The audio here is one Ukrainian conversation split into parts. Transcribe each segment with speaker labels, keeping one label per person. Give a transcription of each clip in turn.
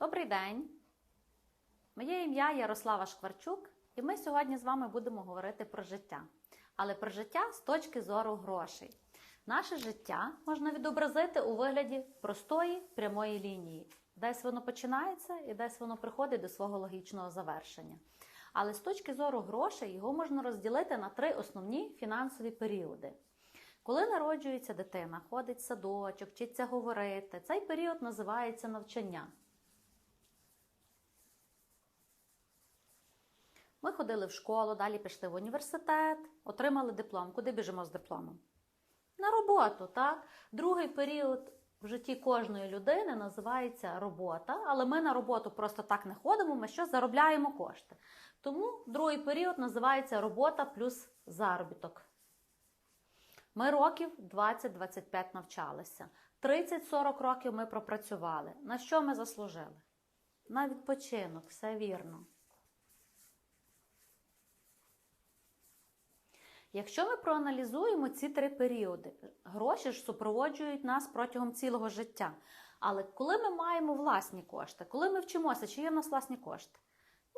Speaker 1: Добрий день! Моє ім'я Ярослава Шкварчук, і ми сьогодні з вами будемо говорити про життя. Але про життя з точки зору грошей. Наше життя можна відобразити у вигляді простої прямої лінії. Десь воно починається і десь воно приходить до свого логічного завершення. Але з точки зору грошей його можна розділити на три основні фінансові періоди. Коли народжується дитина, ходить в садочок, вчиться говорити, цей період називається навчання. Ми ходили в школу, далі пішли в університет, отримали диплом. Куди біжимо з дипломом? На роботу, так? Другий період в житті кожної людини називається робота, але ми на роботу просто так не ходимо, ми що заробляємо кошти. Тому другий період називається робота плюс заробіток. Ми років 20-25 навчалися. 30-40 років ми пропрацювали. На що ми заслужили? На відпочинок, все вірно. Якщо ми проаналізуємо ці три періоди, гроші ж супроводжують нас протягом цілого життя. Але коли ми маємо власні кошти, коли ми вчимося, чи є в нас власні кошти?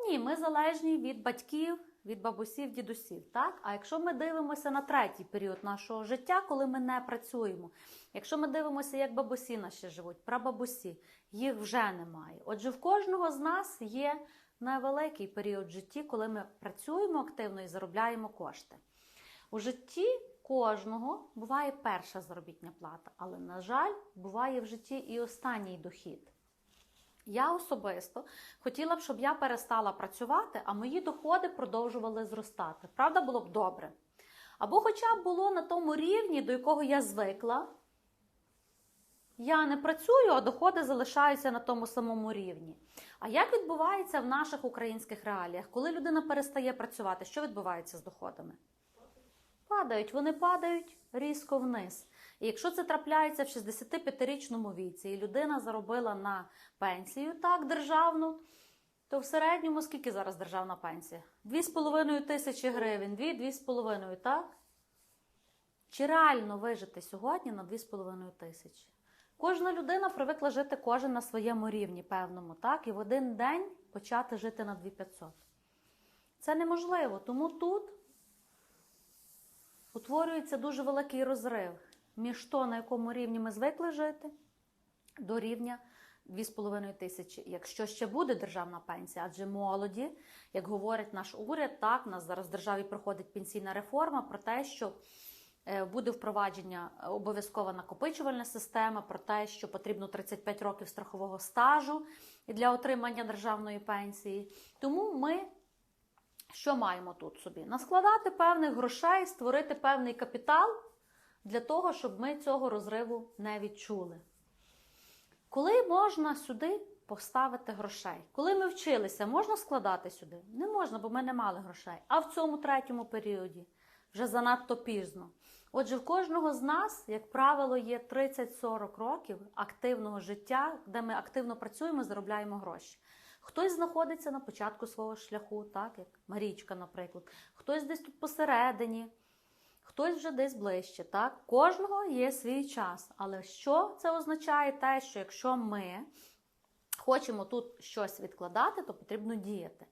Speaker 1: Ні, ми залежні від батьків, від бабусів, дідусів. Так? А якщо ми дивимося на третій період нашого життя, коли ми не працюємо, якщо ми дивимося, як бабусі наші живуть, прабабусі, їх вже немає. Отже, в кожного з нас є невеликий період в житті, коли ми працюємо активно і заробляємо кошти. У житті кожного буває перша заробітня плата, але, на жаль, буває в житті і останній дохід. Я особисто хотіла б, щоб я перестала працювати, а мої доходи продовжували зростати. Правда, було б добре. Або хоча б було на тому рівні, до якого я звикла. Я не працюю, а доходи залишаються на тому самому рівні. А як відбувається в наших українських реаліях? Коли людина перестає працювати, що відбувається з доходами? Падають, вони падають різко вниз. І якщо це трапляється в 65-річному віці, і людина заробила на пенсію так державну, то в середньому скільки зараз державна пенсія? 2,5 тисячі гривень, 2-2,5, так? Чи реально вижити сьогодні на 2,5 тисячі? Кожна людина привикла жити кожен на своєму рівні, певному, так? І в один день почати жити на 2500. Це неможливо, тому тут утворюється дуже великий розрив між то, на якому рівні ми звикли жити, до рівня 2,5 тисячі. Якщо ще буде державна пенсія, адже молоді, як говорить наш уряд, так, у нас зараз в державі проходить пенсійна реформа про те, що е, буде впровадження обов'язкова накопичувальна система, про те, що потрібно 35 років страхового стажу для отримання державної пенсії. Тому ми що маємо тут собі? Наскладати певних грошей, створити певний капітал для того, щоб ми цього розриву не відчули. Коли можна сюди поставити грошей? Коли ми вчилися, можна складати сюди? Не можна, бо ми не мали грошей. А в цьому третьому періоді вже занадто пізно. Отже, в кожного з нас, як правило, є 30-40 років активного життя, де ми активно працюємо, заробляємо гроші. Хтось знаходиться на початку свого шляху, так як Марічка, наприклад, хтось десь тут посередині, хтось вже десь ближче. Так? Кожного є свій час. Але що це означає? Те, що якщо ми хочемо тут щось відкладати, то потрібно діяти.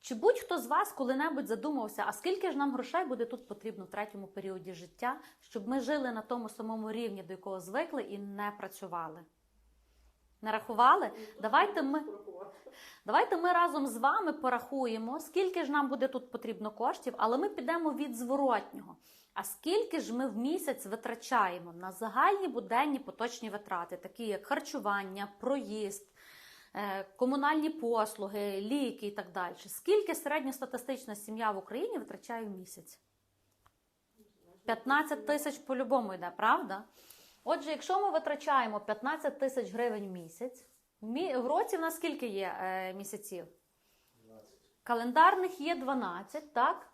Speaker 1: Чи будь-хто з вас коли-небудь задумався, а скільки ж нам грошей буде тут потрібно в третьому періоді життя, щоб ми жили на тому самому рівні, до якого звикли, і не працювали? Не рахували? Давайте ми, давайте ми разом з вами порахуємо, скільки ж нам буде тут потрібно коштів, але ми підемо від зворотнього. А скільки ж ми в місяць витрачаємо на загальні буденні поточні витрати, такі як харчування, проїзд, е, комунальні послуги, ліки і так далі. Скільки середньостатистична сім'я в Україні витрачає в місяць? 15 тисяч по-любому йде, правда? Отже, якщо ми витрачаємо 15 тисяч гривень в місяць, в році в нас скільки є е, місяців? Календарних є 12, так?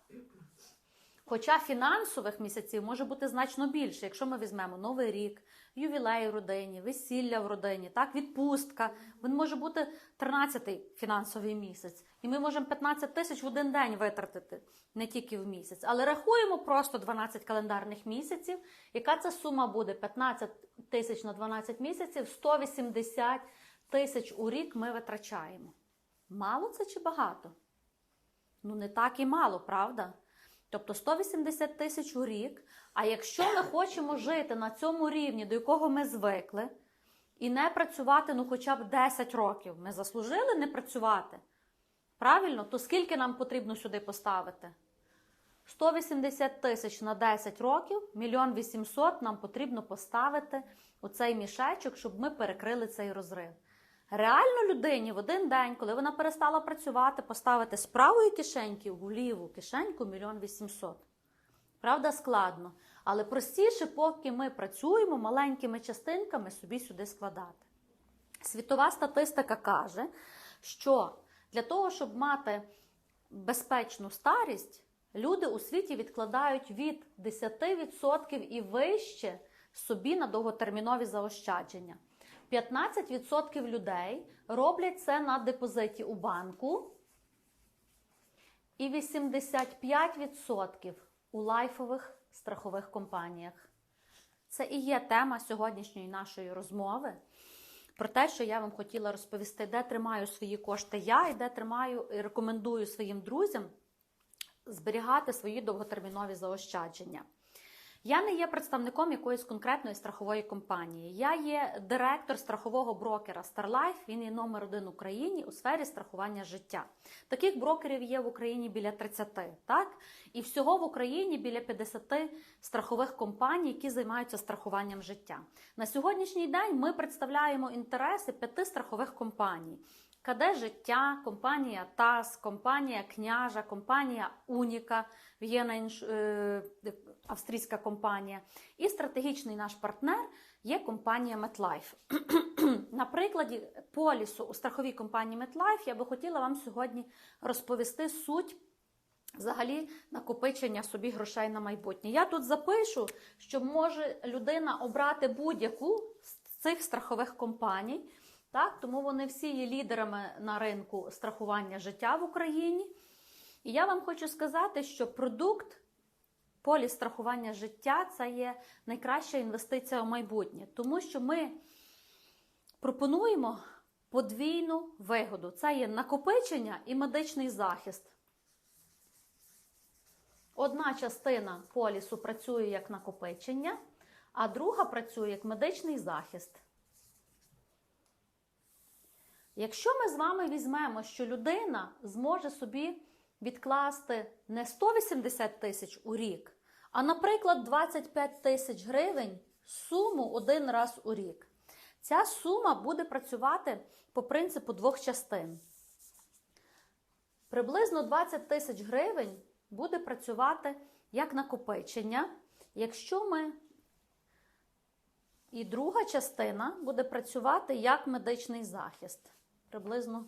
Speaker 1: Хоча фінансових місяців може бути значно більше, якщо ми візьмемо Новий рік, ювілей в родині, весілля в родині, так, відпустка. Він може бути 13-й фінансовий місяць. І ми можемо 15 тисяч в один день витратити, не тільки в місяць. Але рахуємо просто 12 календарних місяців. Яка це сума буде? 15 тисяч на 12 місяців 180 тисяч у рік ми витрачаємо. Мало це чи багато? Ну, не так і мало, правда? Тобто 180 тисяч у рік. А якщо ми хочемо жити на цьому рівні, до якого ми звикли, і не працювати ну хоча б 10 років, ми заслужили не працювати. Правильно, то скільки нам потрібно сюди поставити? 180 тисяч на 10 років, мільйон 800 нам потрібно поставити у цей мішечок, щоб ми перекрили цей розрив. Реально людині в один день, коли вона перестала працювати, поставити з правої кишеньки в ліву кишеньку мільйон 800. Правда, складно. Але простіше, поки ми працюємо маленькими частинками собі сюди складати. Світова статистика каже, що для того, щоб мати безпечну старість, люди у світі відкладають від 10% і вище собі на довготермінові заощадження. 15% людей роблять це на депозиті у банку, і 85% у лайфових страхових компаніях. Це і є тема сьогоднішньої нашої розмови. Про те, що я вам хотіла розповісти, де тримаю свої кошти я і де тримаю і рекомендую своїм друзям зберігати свої довготермінові заощадження. Я не є представником якоїсь конкретної страхової компанії. Я є директор страхового брокера StarLife, Він є номер один в Україні у сфері страхування життя. Таких брокерів є в Україні біля 30, так? І всього в Україні біля 50 страхових компаній, які займаються страхуванням життя. На сьогоднішній день ми представляємо інтереси п'яти страхових компаній. КД життя, компанія ТАС, компанія Княжа, компанія Уніка, В'єна інш... австрійська компанія. І стратегічний наш партнер є компанія MetLife. На прикладі полісу у страховій компанії MetLife я би хотіла вам сьогодні розповісти суть. Взагалі накопичення собі грошей на майбутнє. Я тут запишу, що може людина обрати будь-яку з цих страхових компаній. Так, Тому вони всі є лідерами на ринку страхування життя в Україні. І я вам хочу сказати, що продукт поліс страхування життя це є найкраща інвестиція у майбутнє, тому що ми пропонуємо подвійну вигоду. Це є накопичення і медичний захист. Одна частина полісу працює як накопичення, а друга працює як медичний захист. Якщо ми з вами візьмемо, що людина зможе собі відкласти не 180 тисяч у рік, а, наприклад, 25 тисяч гривень суму один раз у рік, ця сума буде працювати по принципу двох частин. Приблизно 20 тисяч гривень буде працювати як накопичення, якщо ми. І друга частина буде працювати як медичний захист приблизно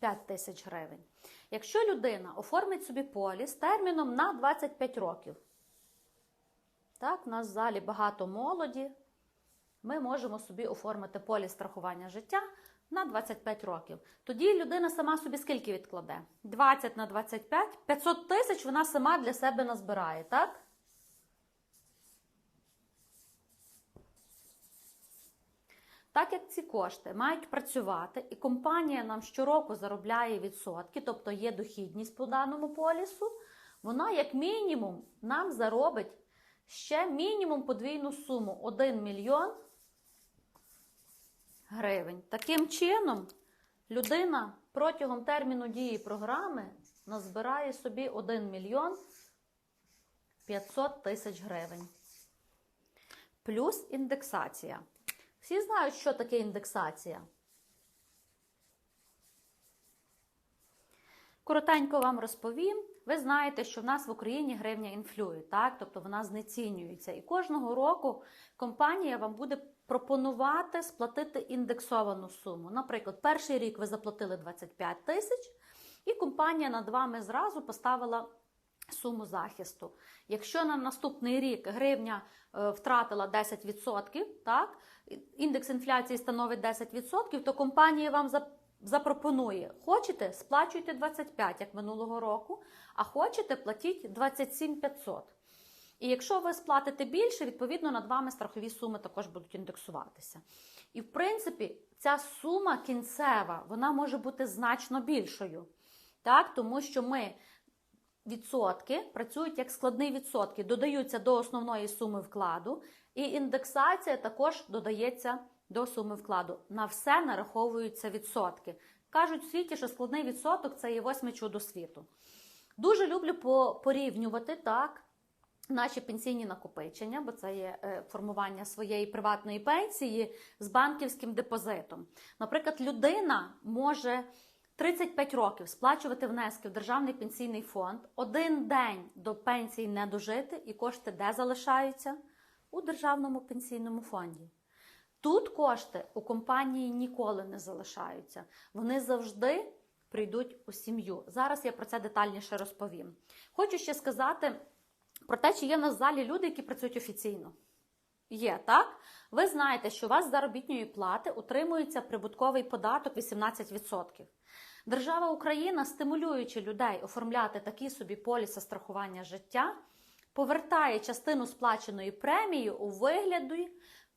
Speaker 1: 5 тисяч гривень. Якщо людина оформить собі поліс терміном на 25 років, так, у нас в залі багато молоді, ми можемо собі оформити поліс страхування життя на 25 років. Тоді людина сама собі скільки відкладе? 20 на 25, 500 тисяч вона сама для себе назбирає, так? Так як ці кошти мають працювати, і компанія нам щороку заробляє відсотки, тобто є дохідність по даному полісу, вона, як мінімум, нам заробить ще мінімум подвійну суму 1 мільйон гривень. Таким чином, людина протягом терміну дії програми назбирає собі 1 мільйон 500 тисяч гривень. Плюс індексація. Всі знають, що таке індексація. Коротенько вам розповім. Ви знаєте, що в нас в Україні гривня інфлює, так? тобто вона знецінюється. І кожного року компанія вам буде пропонувати сплатити індексовану суму. Наприклад, перший рік ви заплатили 25 тисяч, і компанія над вами зразу поставила суму захисту. Якщо на наступний рік гривня е, втратила 10%, так, індекс інфляції становить 10%, то компанія вам запропонує: хочете, сплачуйте 25, як минулого року, а хочете, платіть 27 500. І якщо ви сплатите більше, відповідно над вами страхові суми також будуть індексуватися. І в принципі, ця сума кінцева вона може бути значно більшою. Так? Тому що ми відсотки працюють як складні відсотки, додаються до основної суми вкладу, і індексація також додається до суми вкладу. На все нараховуються відсотки. Кажуть в світі, що складний відсоток це є восьме чудо світу. Дуже люблю порівнювати так. Наші пенсійні накопичення, бо це є е, формування своєї приватної пенсії з банківським депозитом. Наприклад, людина може 35 років сплачувати внески в державний пенсійний фонд, один день до пенсії не дожити, і кошти де залишаються? У державному пенсійному фонді. Тут кошти у компанії ніколи не залишаються. Вони завжди прийдуть у сім'ю. Зараз я про це детальніше розповім. Хочу ще сказати про те, чи є в залі люди, які працюють офіційно. Є, так? Ви знаєте, що у вас з заробітної плати утримується прибутковий податок 18%. Держава Україна, стимулюючи людей оформляти такі собі поліси страхування життя, повертає частину сплаченої премії у вигляді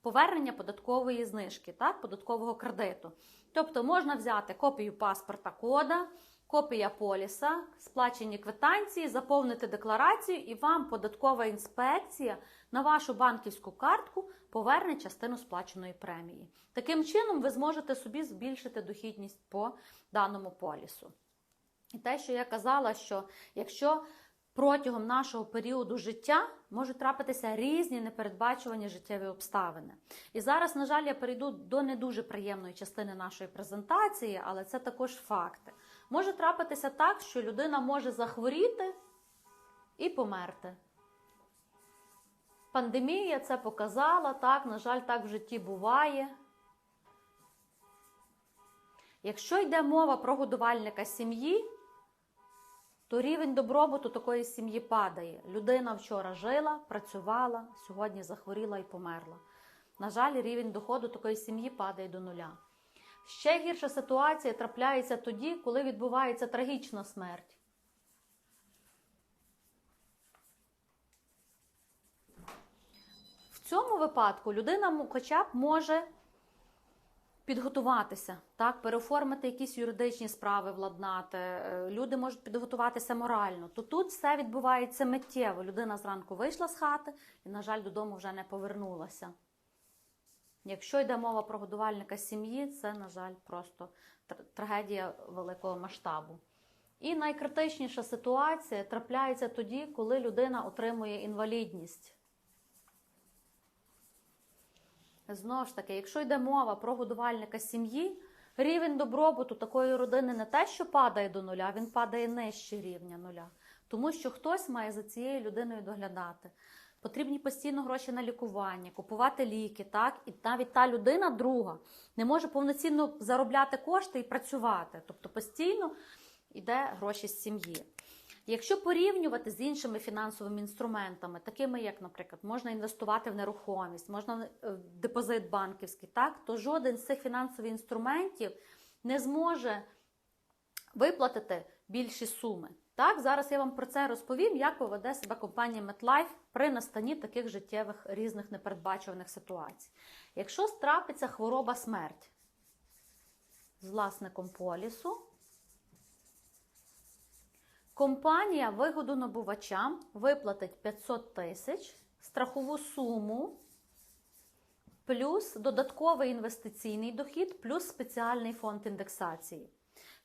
Speaker 1: повернення податкової знижки, так, податкового кредиту. Тобто можна взяти копію паспорта кода, копія поліса, сплачені квитанції, заповнити декларацію, і вам податкова інспекція на вашу банківську картку поверне частину сплаченої премії. Таким чином, ви зможете собі збільшити дохідність по даному полісу. І те, що я казала, що якщо протягом нашого періоду життя можуть трапитися різні непередбачувані життєві обставини. І зараз, на жаль, я перейду до не дуже приємної частини нашої презентації, але це також факти. Може трапитися так, що людина може захворіти і померти. Пандемія це показала, так, на жаль, так в житті буває. Якщо йде мова про годувальника сім'ї, то рівень добробуту такої сім'ї падає. Людина вчора жила, працювала, сьогодні захворіла і померла. На жаль, рівень доходу такої сім'ї падає до нуля. Ще гірша ситуація трапляється тоді, коли відбувається трагічна смерть. В цьому випадку людина хоча б може підготуватися, так, переоформити якісь юридичні справи, владнати. Е, Люди можуть підготуватися морально. То тут все відбувається миттєво. Людина зранку вийшла з хати і, на жаль, додому вже не повернулася. Якщо йде мова про годувальника сім'ї, це, на жаль, просто трагедія великого масштабу. І найкритичніша ситуація трапляється тоді, коли людина отримує інвалідність. Знову ж таки, якщо йде мова про годувальника сім'ї, рівень добробуту такої родини не те, що падає до нуля, він падає нижче рівня нуля. Тому що хтось має за цією людиною доглядати. Потрібні постійно гроші на лікування, купувати ліки, так? І навіть та людина друга не може повноцінно заробляти кошти і працювати. Тобто постійно йде гроші з сім'ї. Якщо порівнювати з іншими фінансовими інструментами, такими як, наприклад, можна інвестувати в нерухомість, можна е, в депозит банківський, так, то жоден з цих фінансових інструментів не зможе виплатити більші суми. Так, зараз я вам про це розповім, як поведе себе компанія MetLife при настанні таких життєвих різних непередбачуваних ситуацій. Якщо трапиться хвороба смерть з власником полісу, Компанія вигодонабувачам виплатить 500 тисяч, страхову суму, плюс додатковий інвестиційний дохід, плюс спеціальний фонд індексації.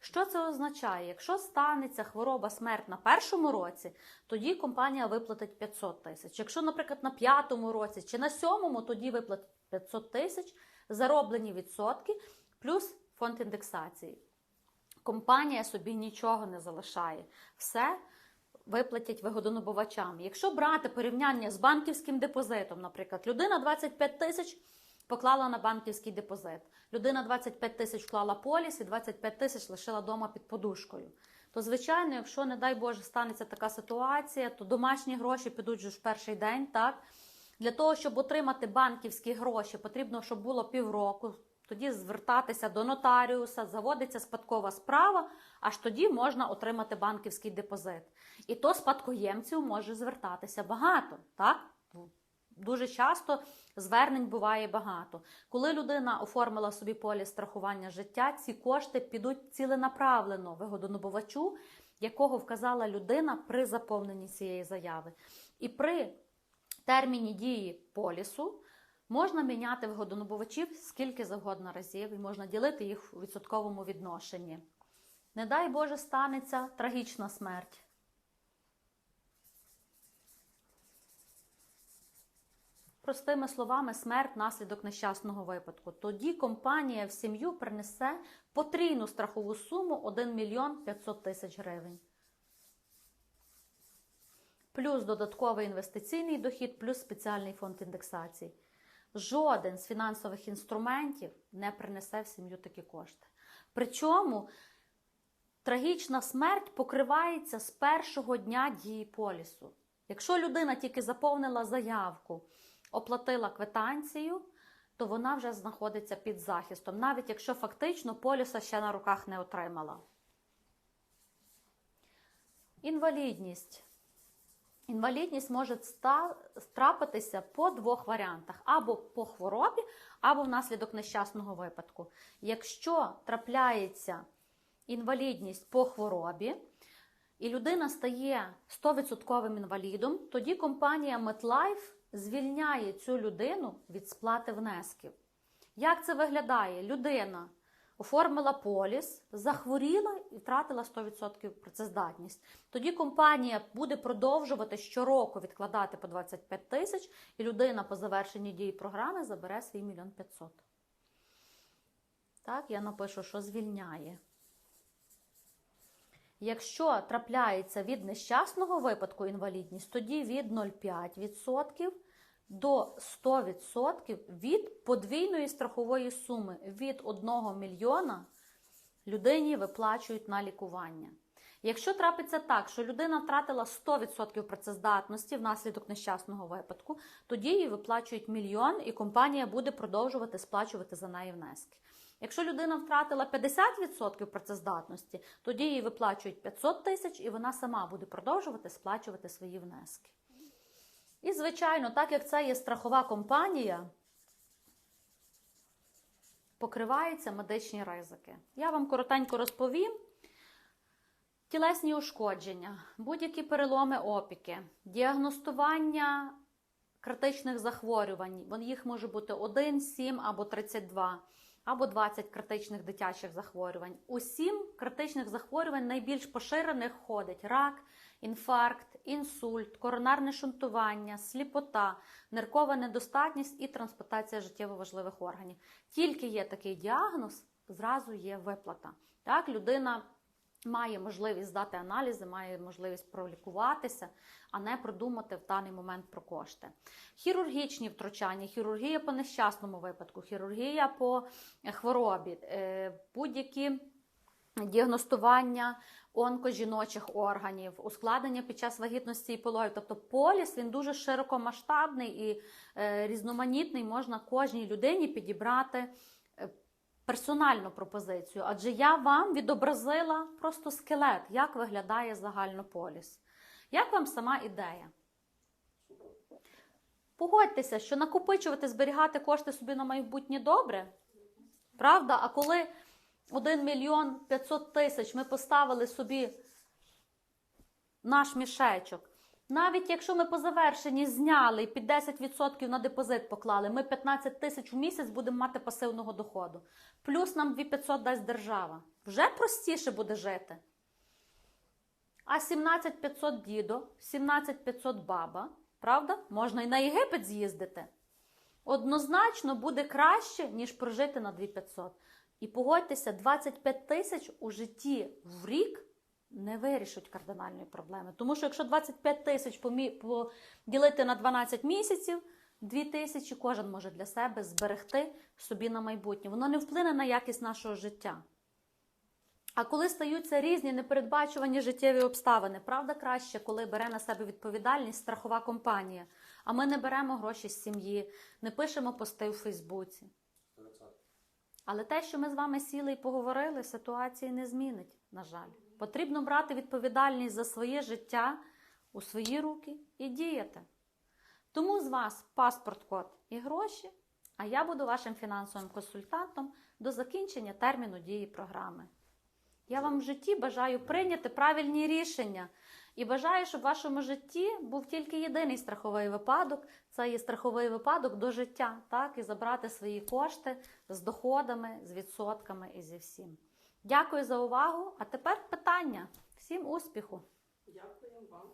Speaker 1: Що це означає? Якщо станеться хвороба смерть на першому році, тоді компанія виплатить 500 тисяч. Якщо, наприклад, на п'ятому році чи на сьомому, тоді виплатить 500 тисяч, зароблені відсотки, плюс фонд індексації. Компанія собі нічого не залишає. Все виплатять вигодонабувачам. Якщо брати порівняння з банківським депозитом, наприклад, людина 25 тисяч поклала на банківський депозит, людина 25 тисяч вклала поліс і 25 тисяч лишила вдома під подушкою. То, звичайно, якщо, не дай Боже, станеться така ситуація, то домашні гроші підуть вже в перший день. так? Для того, щоб отримати банківські гроші, потрібно, щоб було півроку. Тоді звертатися до нотаріуса, заводиться спадкова справа, аж тоді можна отримати банківський депозит. І то спадкоємців може звертатися багато, так? дуже часто звернень буває багато. Коли людина оформила собі поліс страхування життя, ці кошти підуть ціленаправлено вигодонабувачу, якого вказала людина при заповненні цієї заяви. І при терміні дії полісу можна міняти вигодонабувачів скільки завгодно разів, і можна ділити їх у відсотковому відношенні. Не дай Боже, станеться трагічна смерть. Простими словами, смерть наслідок нещасного випадку. Тоді компанія в сім'ю принесе потрійну страхову суму 1 мільйон 500 тисяч гривень. Плюс додатковий інвестиційний дохід, плюс спеціальний фонд індексації. Жоден з фінансових інструментів не принесе в сім'ю такі кошти. Причому трагічна смерть покривається з першого дня дії полісу. Якщо людина тільки заповнила заявку, оплатила квитанцію, то вона вже знаходиться під захистом, навіть якщо фактично поліса ще на руках не отримала. Інвалідність. Інвалідність може трапитися по двох варіантах: або по хворобі, або внаслідок нещасного випадку. Якщо трапляється інвалідність по хворобі, і людина стає 100% інвалідом, тоді компанія MetLife звільняє цю людину від сплати внесків. Як це виглядає? Людина оформила поліс, захворіла і втратила 100% працездатність. Тоді компанія буде продовжувати щороку відкладати по 25 тисяч, і людина по завершенні дії програми забере свій мільйон 500. Так, я напишу, що звільняє. Якщо трапляється від нещасного випадку інвалідність, тоді від 0,5% до 100% від подвійної страхової суми від 1 мільйона людині виплачують на лікування. Якщо трапиться так, що людина втратила 100% працездатності внаслідок нещасного випадку, тоді їй виплачують мільйон, і компанія буде продовжувати сплачувати за неї внески. Якщо людина втратила 50% працездатності, тоді їй виплачують 500 тисяч, і вона сама буде продовжувати сплачувати свої внески. І, звичайно, так як це є страхова компанія, покриваються медичні ризики. Я вам коротенько розповім. Тілесні ушкодження, будь-які переломи опіки, діагностування критичних захворювань. Їх може бути 1, 7 або 32, або 20 критичних дитячих захворювань. У 7 критичних захворювань найбільш поширених входить рак, інфаркт, інсульт, коронарне шунтування, сліпота, ниркова недостатність і трансплантація життєво важливих органів. Тільки є такий діагноз, зразу є виплата. Так, людина має можливість здати аналізи, має можливість пролікуватися, а не продумати в даний момент про кошти. Хірургічні втручання, хірургія по нещасному випадку, хірургія по хворобі, е, будь-які діагностування онкожіночих органів, ускладнення під час вагітності і пологів. Тобто поліс він дуже широкомасштабний і е, різноманітний, можна кожній людині підібрати е, персональну пропозицію. Адже я вам відобразила просто скелет, як виглядає загальнополіс. Як вам сама ідея? Погодьтеся, що накопичувати, зберігати кошти собі на майбутнє добре. Правда? А коли 1 мільйон 500 тисяч ми поставили собі наш мішечок, навіть якщо ми по завершенні зняли і під 10% на депозит поклали, ми 15 тисяч в місяць будемо мати пасивного доходу. Плюс нам 2500 дасть держава. Вже простіше буде жити. А 17500 дідо, 17500 баба, правда? Можна і на Єгипет з'їздити. Однозначно буде краще, ніж прожити на 2500. І погодьтеся, 25 тисяч у житті в рік не вирішить кардинальної проблеми. Тому що якщо 25 тисяч поділити на 12 місяців, 2 тисячі кожен може для себе зберегти собі на майбутнє. Воно не вплине на якість нашого життя. А коли стаються різні непередбачувані життєві обставини, правда краще, коли бере на себе відповідальність страхова компанія, а ми не беремо гроші з сім'ї, не пишемо пости у Фейсбуці. Але те, що ми з вами сіли і поговорили, ситуації не змінить, на жаль. Потрібно брати відповідальність за своє життя у свої руки і діяти. Тому з вас паспорт, код і гроші, а я буду вашим фінансовим консультантом до закінчення терміну дії програми. Я вам в житті бажаю прийняти правильні рішення і бажаю, щоб в вашому житті був тільки єдиний страховий випадок це є страховий випадок до життя, так, і забрати свої кошти з доходами, з відсотками і зі всім. Дякую за увагу. А тепер питання. Всім успіху!
Speaker 2: Дякую вам.